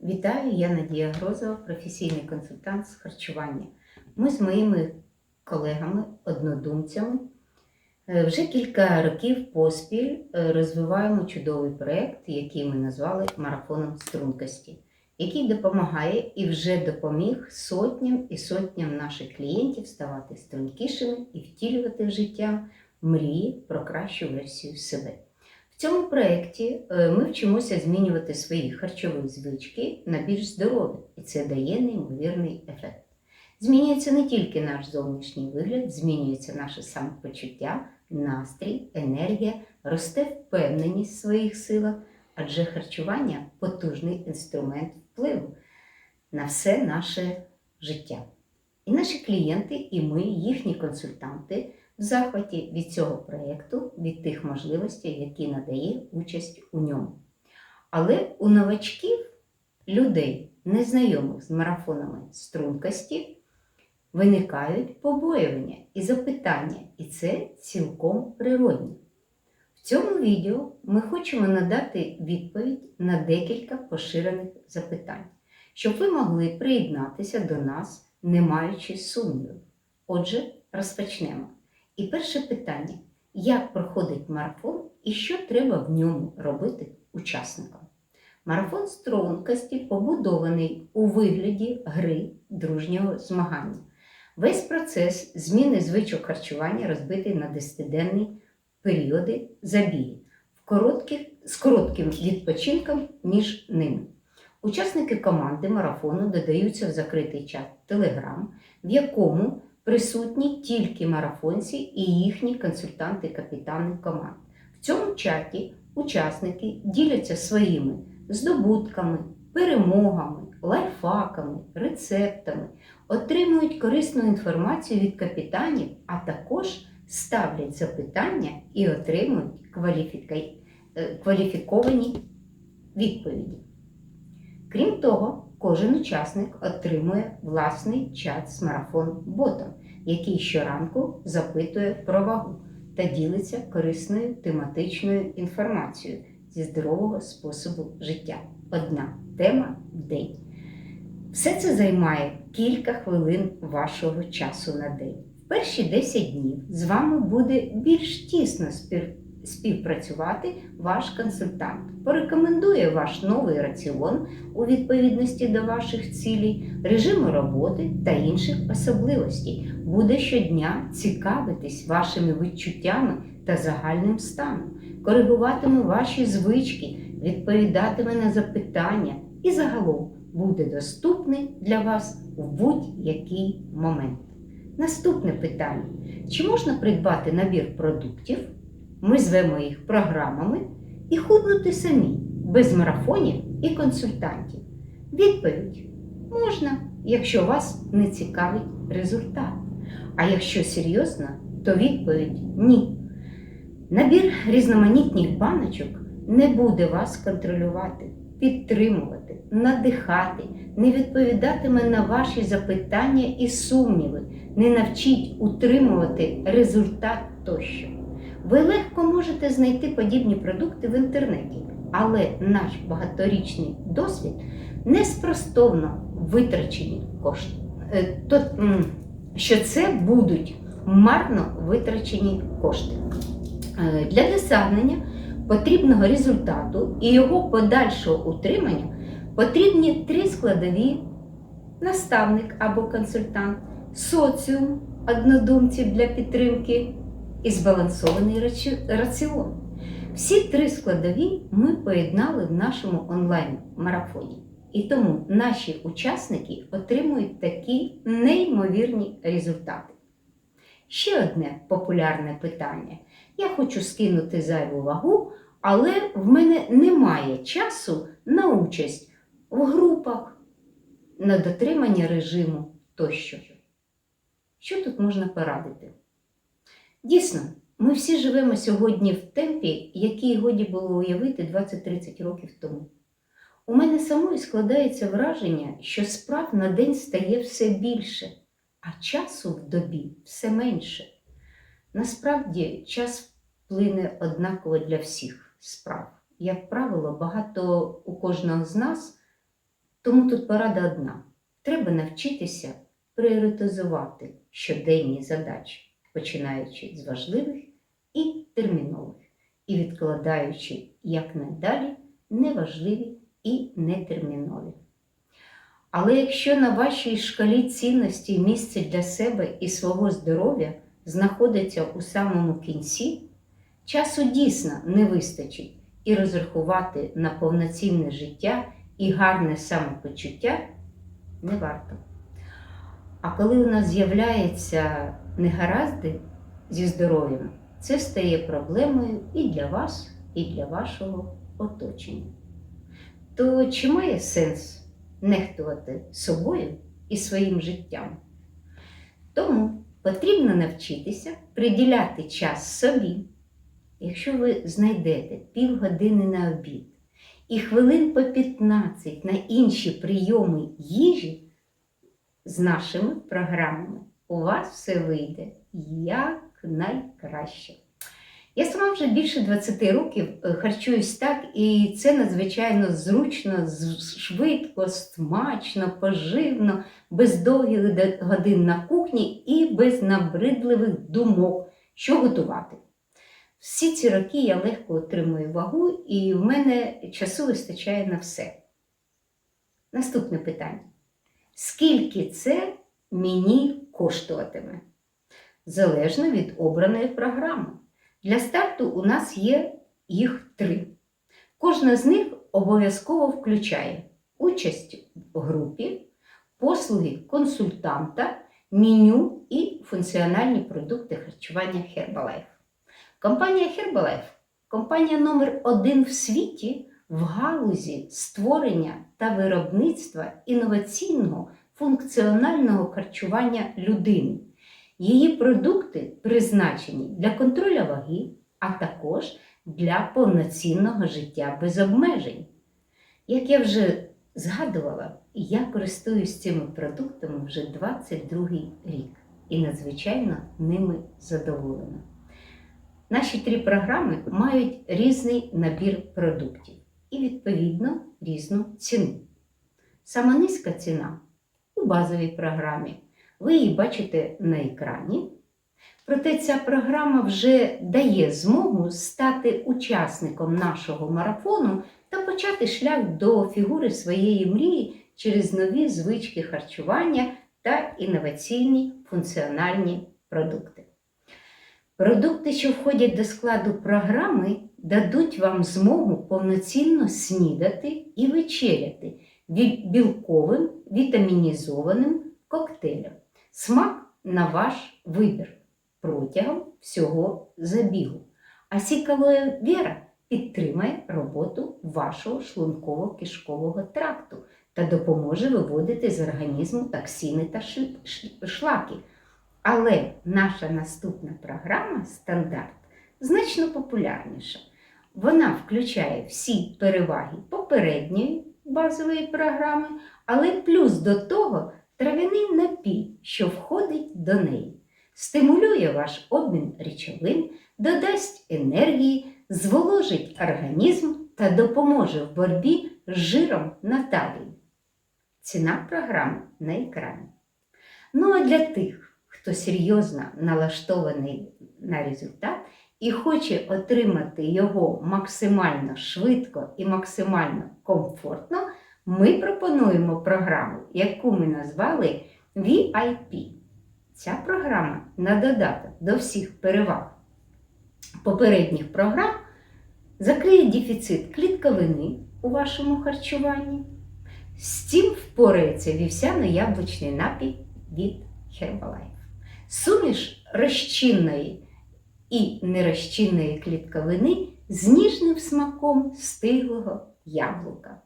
Вітаю, я Надія Грозова, професійний консультант з харчування. Ми з моїми колегами, однодумцями е, вже кілька років поспіль е, розвиваємо чудовий проєкт, який ми назвали Марафоном стрункості, який допомагає і вже допоміг сотням і сотням наших клієнтів ставати стрункішими і втілювати в життя мрії про кращу версію себе. В цьому проєкті е, ми вчимося змінювати свої харчові звички на більш здорові, і це дає неймовірний ефект. Змінюється не тільки наш зовнішній вигляд, змінюється наше самопочуття, настрій, енергія, росте впевненість в своїх силах, адже харчування потужний інструмент впливу на все наше життя. І наші клієнти, і ми, їхні консультанти, в захваті від цього проєкту, від тих можливостей, які надає участь у ньому. Але у новачків, людей, незнайомих з марафонами стрункості, виникають побоювання і запитання, і це цілком природні. В цьому відео ми хочемо надати відповідь на декілька поширених запитань, щоб ви могли приєднатися до нас, не маючи сумнівів. Отже, розпочнемо. І перше питання: як проходить марафон і що треба в ньому робити учасникам? Марафон стрункості побудований у вигляді гри дружнього змагання. Весь процес зміни звичок харчування розбитий на 10-денні періоди забії в коротких, з коротким відпочинком між ними. Учасники команди марафону додаються в закритий чат Telegram, в якому присутні тільки марафонці і їхні консультанти-капітани команд. В цьому чаті учасники діляться своїми здобутками, перемогами, лайфхаками, рецептами, отримують корисну інформацію від капітанів, а також ставлять запитання і отримують е, кваліфіковані відповіді. Крім того, кожен учасник отримує власний чат з марафон-ботом, який щоранку запитує про вагу та ділиться корисною тематичною інформацією зі здорового способу життя. Одна тема в день. Все це займає кілька хвилин вашого часу на день. В перші 10 днів з вами буде більш тісно спів- співпрацювати ваш консультант. Порекомендує ваш новий раціон у відповідності до ваших цілей, режиму роботи та інших особливостей. Буде щодня цікавитись вашими відчуттями та загальним станом, коригуватиме ваші звички, відповідатиме на запитання і загалом буде доступний для вас в будь-який момент. Наступне питання: чи можна придбати набір продуктів? Ми звемо їх програмами і худнути самі, без марафонів і консультантів. Відповідь можна, якщо вас не цікавить результат. А якщо серйозно, то відповідь ні. Набір різноманітних баночок не буде вас контролювати, підтримувати, надихати, не відповідатиме на ваші запитання і сумніви, не навчить утримувати результат тощо. Ви легко можете знайти подібні продукти в інтернеті, але наш багаторічний досвід неспростовно витрачені кошти. Е, То, що це будуть марно витрачені кошти. Е, Для досягнення потрібного результату і його подальшого утримання потрібні три складові наставник або консультант, соціум однодумців для підтримки і збалансований раціон. Всі три складові ми поєднали в нашому онлайн-марафоні. І тому наші учасники отримують такі неймовірні результати. Ще одне популярне питання. Я хочу скинути зайву вагу, але в мене немає часу на участь в групах, на дотримання режиму тощо. Що тут можна порадити? Дійсно, ми всі живемо сьогодні в темпі, який годі було уявити 20-30 років тому. У мене самої складається враження, що справ на день стає все більше, а часу в добі все менше. Насправді, час плине однаково для всіх справ. Як правило, багато у кожного з нас Тому тут порада одна: треба навчитися пріоритизувати щоденні задачі, починаючи з важливих і термінових, і відкладаючи якнайдалі неважливі і нетермінові. Але якщо на вашій шкалі цінності місце для себе і свого здоров'я знаходиться у самому кінці, часу дійсно не вистачить і розрахувати на повноцінне життя і гарне самопочуття не варто. А коли у нас з'являються негаразди зі здоров'ям, це стає проблемою і для вас, і для вашого оточення. То чи має сенс нехтувати собою і своїм життям? Тому потрібно навчитися приділяти час собі. Якщо ви знайдете півгодини на обід і хвилин по 15 на інші прийоми їжі з нашими програмами, у вас все вийде як найкраще. Я сама вже більше 20 років е, харчуюсь так, і це надзвичайно зручно, швидко, смачно, поживно, без довгих годин на кухні і без набридливих думок, що готувати. Всі ці роки я легко отримую вагу, і в мене часу вистачає на все. Наступне питання. Скільки це мені коштуватиме? Залежно від обраної програми. Для старту у нас є їх три. Кожна з них обов'язково включає участь в групі, послуги консультанта, меню і функціональні продукти харчування Herbalife. Компанія Herbalife компанія номер один в світі в галузі створення та виробництва інноваційного функціонального харчування людини. Її продукти призначені для контролю ваги, а також для повноцінного життя без обмежень. Як я вже згадувала, я користуюсь цими продуктами вже 22 рік і надзвичайно ними задоволена. Наші три програми мають різний набір продуктів і, відповідно, різну ціну. Сама низька ціна у базовій програмі. Ви її бачите на екрані. Проте ця програма вже дає змогу стати учасником нашого марафону та почати шлях до фігури своєї мрії через нові звички харчування та інноваційні функціональні продукти. Продукти, що входять до складу програми, дадуть вам змогу повноцінно снідати і вечеряти білковим вітамінізованим коктейлем. Смак на ваш вибір протягом всього забігу. А сікалоє віра підтримає роботу вашого шлунково-кишкового тракту та допоможе виводити з організму токсини та шлаки. Але наша наступна програма стандарт значно популярніша. Вона включає всі переваги попередньої базової програми, але плюс до того трав'яний напій, що входить до неї. Стимулює ваш обмін речовин, додасть енергії, зволожить організм та допоможе в боротьбі з жиром на талії. Ціна програми на екрані. Ну а для тих, хто серйозно налаштований на результат і хоче отримати його максимально швидко і максимально комфортно, ми пропонуємо програму, яку ми назвали VIP. Ця програма на додаток до всіх переваг попередніх програм закриє дефіцит клітковини у вашому харчуванні. З цим впорається вівсяно-яблучний напій від Herbalife. Суміш розчинної і нерозчинної клітковини з ніжним смаком стиглого яблука.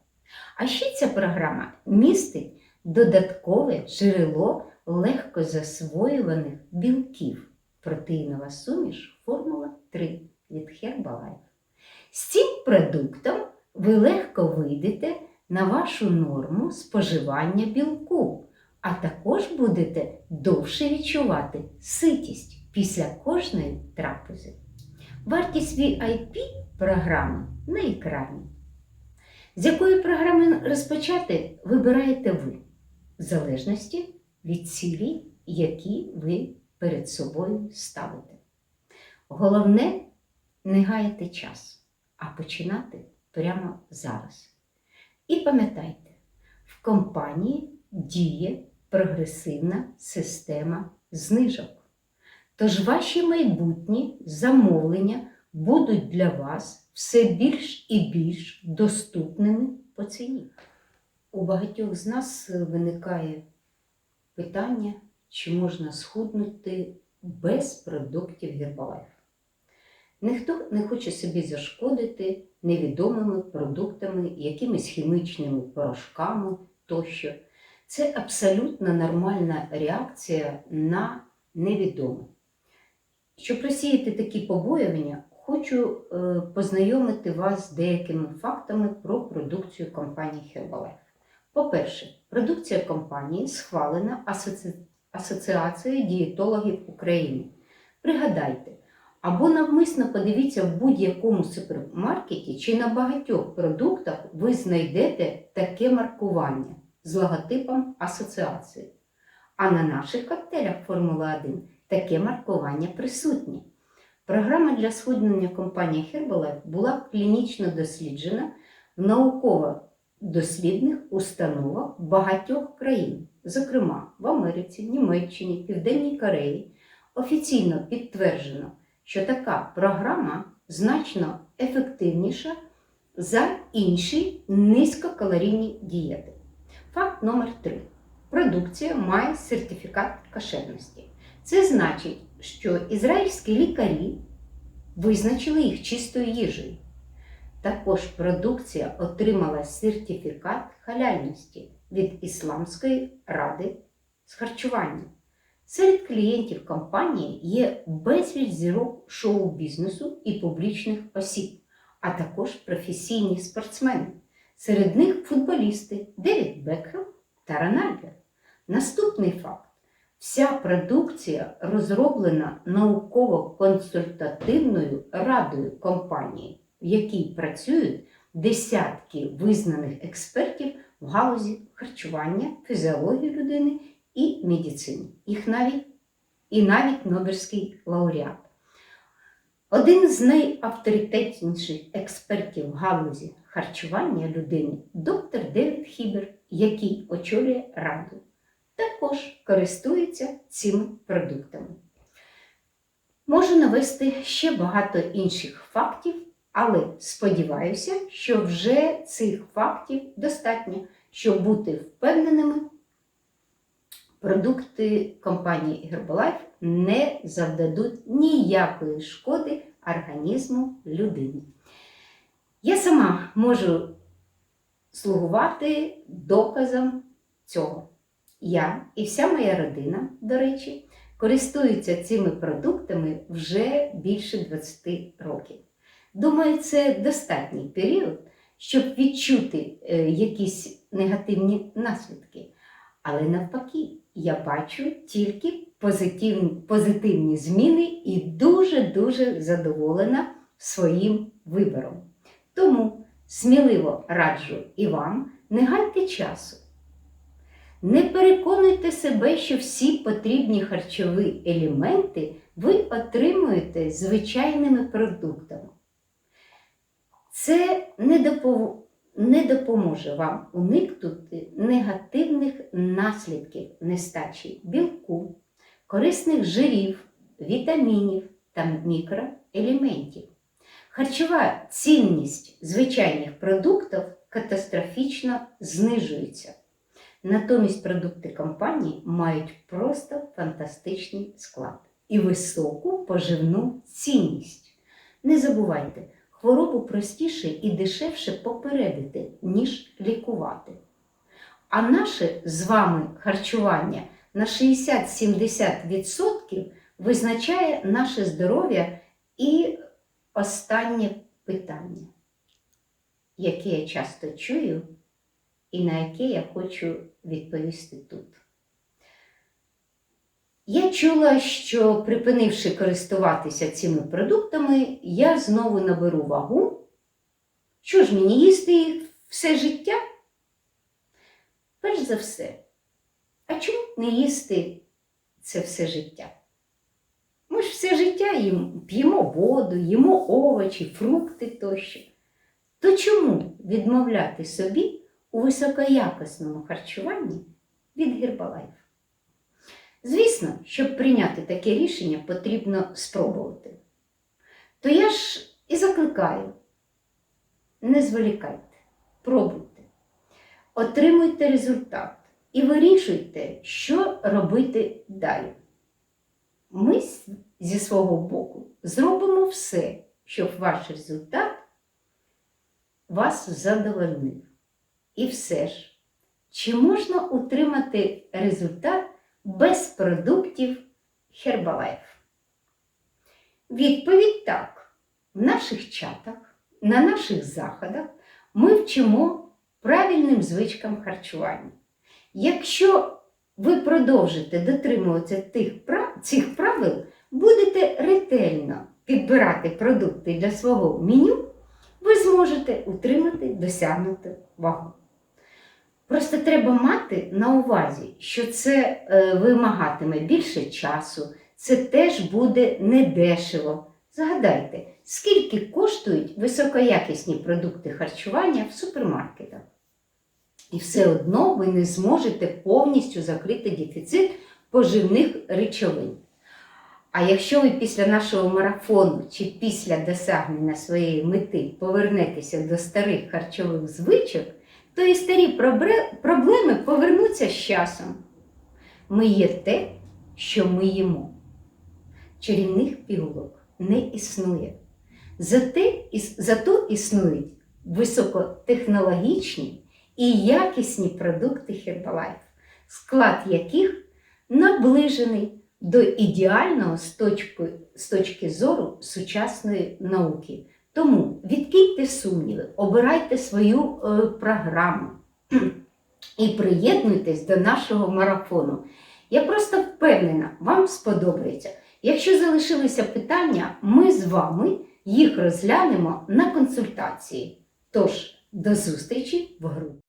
А ще ця програма містить додаткове джерело легко засвоюваних білків. Протеїнова суміш Формула 3 від Herbalife. З цим продуктом ви легко вийдете на вашу норму споживання білку, а також будете довше відчувати ситість після кожної трапези. Вартість VIP програми на екрані. З якої програми розпочати, вибираєте ви, в залежності від цілей, які ви перед собою ставите. Головне не гаяти час, а починати прямо зараз. І пам'ятайте, в компанії діє прогресивна система знижок. Тож ваші майбутні замовлення будуть для вас все більш і більш доступними по ціні. У багатьох з нас виникає питання, чи можна схуднути без продуктів Herbalife. Ніхто не хоче собі зашкодити невідомими продуктами, якимись хімічними порошками тощо. Це абсолютно нормальна реакція на невідоме. Щоб розсіяти такі побоювання, хочу е, познайомити вас з деякими фактами про продукцію компанії Herbalife. По-перше, продукція компанії схвалена Асоці... Асоціацією дієтологів України. Пригадайте, або навмисно подивіться в будь-якому супермаркеті чи на багатьох продуктах ви знайдете таке маркування з логотипом асоціації. А на наших коктейлях Формула 1 таке маркування присутнє. Програма для схуднення компанії Herbalife була клінічно досліджена в науково-дослідних установах багатьох країн, зокрема в Америці, Німеччині, Південній Кореї. Офіційно підтверджено, що така програма значно ефективніша за інші низькокалорійні дієти. Факт номер 3. Продукція має сертифікат кошерності. Це значить, що ізраїльські лікарі визначили їх чистою їжею. Також продукція отримала сертифікат халяльності від Ісламської ради з харчування. Серед клієнтів компанії є безліч зірок шоу-бізнесу і публічних осіб, а також професійні спортсмени. Серед них футболісти Девід Бекхем та Рональдо. Наступний факт. Вся продукція розроблена науково-консультативною радою компанії, в якій працюють десятки визнаних експертів в галузі харчування, фізіології людини і медицини. Їх навіть і навіть Нобелівський лауреат. Один з найавторитетніших експертів в галузі харчування людини доктор Девід Хібер, який очолює раду, також користується цими продуктами. Можу навести ще багато інших фактів, але сподіваюся, що вже цих фактів достатньо, щоб бути впевненими, продукти компанії Herbalife не завдадуть ніякої шкоди організму людини. Я сама можу слугувати доказом цього. Я і вся моя родина, до речі, користуються цими продуктами вже більше 20 років. Думаю, це достатній період, щоб відчути е, якісь негативні наслідки. Але навпаки, я бачу тільки позитивні, позитивні зміни і дуже-дуже задоволена своїм вибором. Тому сміливо раджу і вам не гайте часу. Не переконуйте себе, що всі потрібні харчові елементи ви отримуєте звичайними продуктами. Це не допоможе не допоможе вам уникнути негативних наслідків нестачі білку, корисних жирів, вітамінів та мікроелементів. Харчова цінність звичайних продуктів катастрофічно знижується. Натомість продукти компанії мають просто фантастичний склад і високу поживну цінність. Не забувайте, хворобу простіше і дешевше попередити, ніж лікувати. А наше з вами харчування на 60-70% визначає наше здоров'я і останнє питання, яке я часто чую і на яке я хочу відповісти тут. Я чула, що припинивши користуватися цими продуктами, я знову наберу вагу. Що ж мені їсти їх все життя? Перш за все, а чому не їсти це все життя? Ми ж все життя їм, п'ємо воду, їмо овочі, фрукти тощо. То чому відмовляти собі у високоякісному харчуванні від Гербалайф? Звісно, щоб прийняти таке рішення, потрібно спробувати. То я ж і закликаю, не зволікайте, пробуйте, отримуйте результат і вирішуйте, що робити далі. Ми зі свого боку зробимо все, щоб ваш результат вас задовольнив. І все ж, чи можна утримати результат без продуктів Herbalife? Відповідь так. В наших чатах, на наших заходах ми вчимо правильним звичкам харчування. Якщо ви продовжите дотримуватися тих прав, цих правил, будете ретельно підбирати продукти для свого меню, ви зможете утримати досягнуту вагу. Просто треба мати на увазі, що це е, вимагатиме більше часу, це теж буде недешево. Згадайте, скільки коштують високоякісні продукти харчування в супермаркетах. І все одно ви не зможете повністю закрити дефіцит поживних речовин. А якщо ви після нашого марафону чи після досягнення своєї мети повернетеся до старих харчових звичок, то і старі проблеми повернуться з часом. Ми є те, що ми їмо. Чарівних пігулок не існує. Зате, зато існують високотехнологічні і якісні продукти Herbalife, склад яких наближений до ідеального з точки, з точки зору сучасної науки. Тому відкиньте сумніви, обирайте свою е, програму і приєднуйтесь до нашого марафону. Я просто впевнена, вам сподобається. Якщо залишилися питання, ми з вами їх розглянемо на консультації. Тож, до зустрічі в групі.